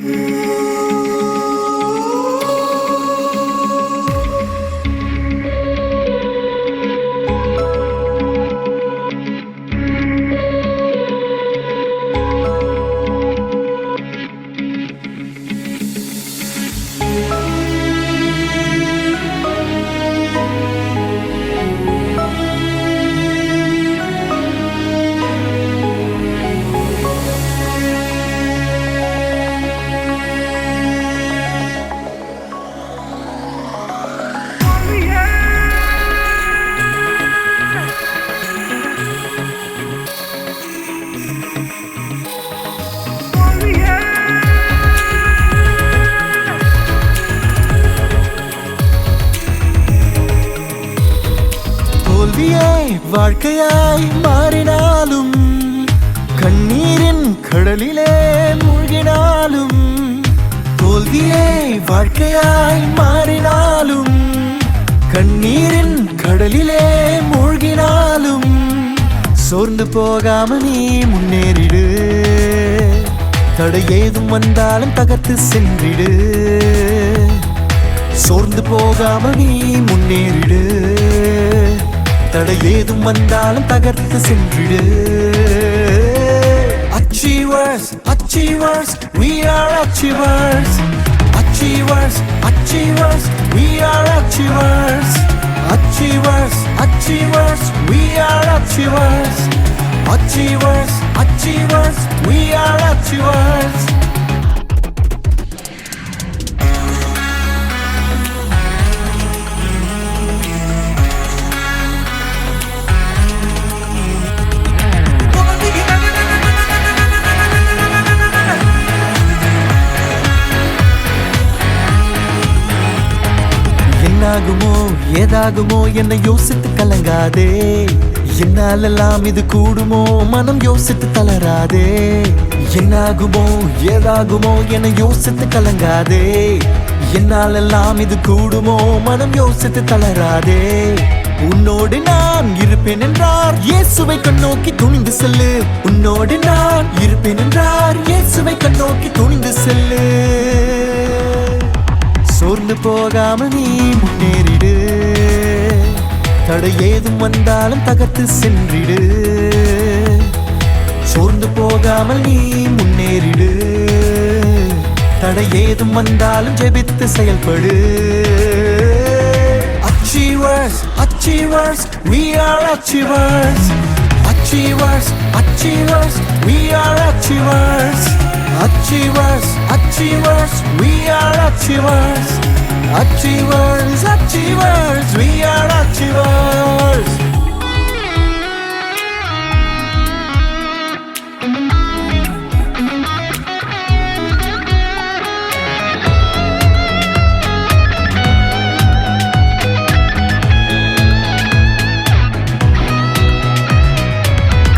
தோல்வியே வாழ்க்கையாய் மாறினாலும் கண்ணீரின் கடலிலே மூழ்கினாலும் தோல்வியே வாழ்க்கையாய் மாறினாலும் கண்ணீரின் கடலிலே மூழ்கினாலும் சோர்ந்து போகாம நீ முன்னேறிடு. தடை ஏதும் வந்தாலும் தகர்த்து சென்றிடு. சோர்ந்து போகாம நீ முன்னேறிடு. தடை ஏதும் வந்தாலும் தகர்த்து சென்றிடு Achievers, achievers, we are achievers. Achievers, achievers, we are achievers. Achievers, achievers, we are achievers. Achievers, achievers, we are achievers. என்னாகுமோ ஏதாகுமோ என்னை யோசித்து கலங்காதே. என்னாலெல்லாம் இது கூடுமோ மனம் யோசித்து தளராதே. என்னாகுமோ ஏதாகுமோ என்னை யோசித்து கலங்காதே. என்னாலெல்லாம் இது கூடுமோ மனம் யோசித்து தளராதே. உன்னோடு நான் இருப்பேன் என்றார் இயேசுவை கண்ணோக்கி துணிந்து செல்லு. உன்னோடு நான் இருப்பேன் என்றார் இயேசுவை கண்ணோக்கி துணிந்து செல்லு. சோர்ந்து போகாம நீ முன்னேறிடு தடை ஏதும் வந்தாலும் தகர்த்து சென்றிடு சோர்ந்து போகாமல் நீ முன்னேறிடு தடை ஏதும் வந்தாலும் ஜெபித்து செயல்படு Achievers, achievers, we are achievers. Achievers, achievers, we are achievers. Achievers, achievers, we are achievers. Achievers, achievers, we are achievers.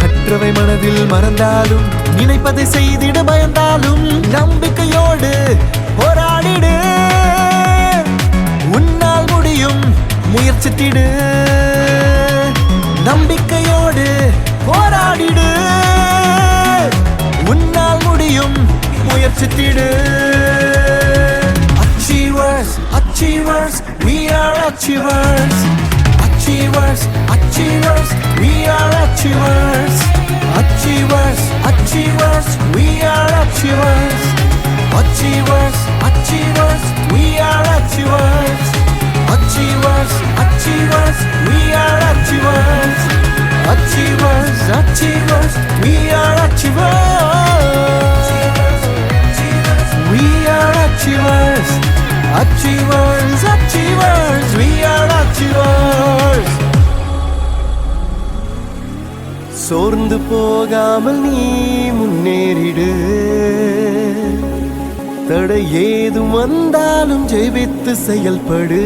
கற்றவை மனதில் மறந்தாலும் நினைப்பதை செய்திட பயந்தாலும் நம்பிக்கையோடு போராடிடு முயற்சித்திடு நம்பிக்கையோடு போராடிடு உன்னால் முடியும் முயற்சித்திடு Achievers, achievers, we are achievers. Achievers, achievers, we are achievers. Achievers, achievers, we are achievers. Achievers, achievers, we are achievers. Achievers, achievers, we are achievers. Achievers, achievers, we are achievers. We are achievers. Achievers, achievers, we are achievers. சோர்ந்து போகாமல் நீ முன்னேறிடு தடை ஏதும் வந்தாலும் ஜெயித்து செயல்படு.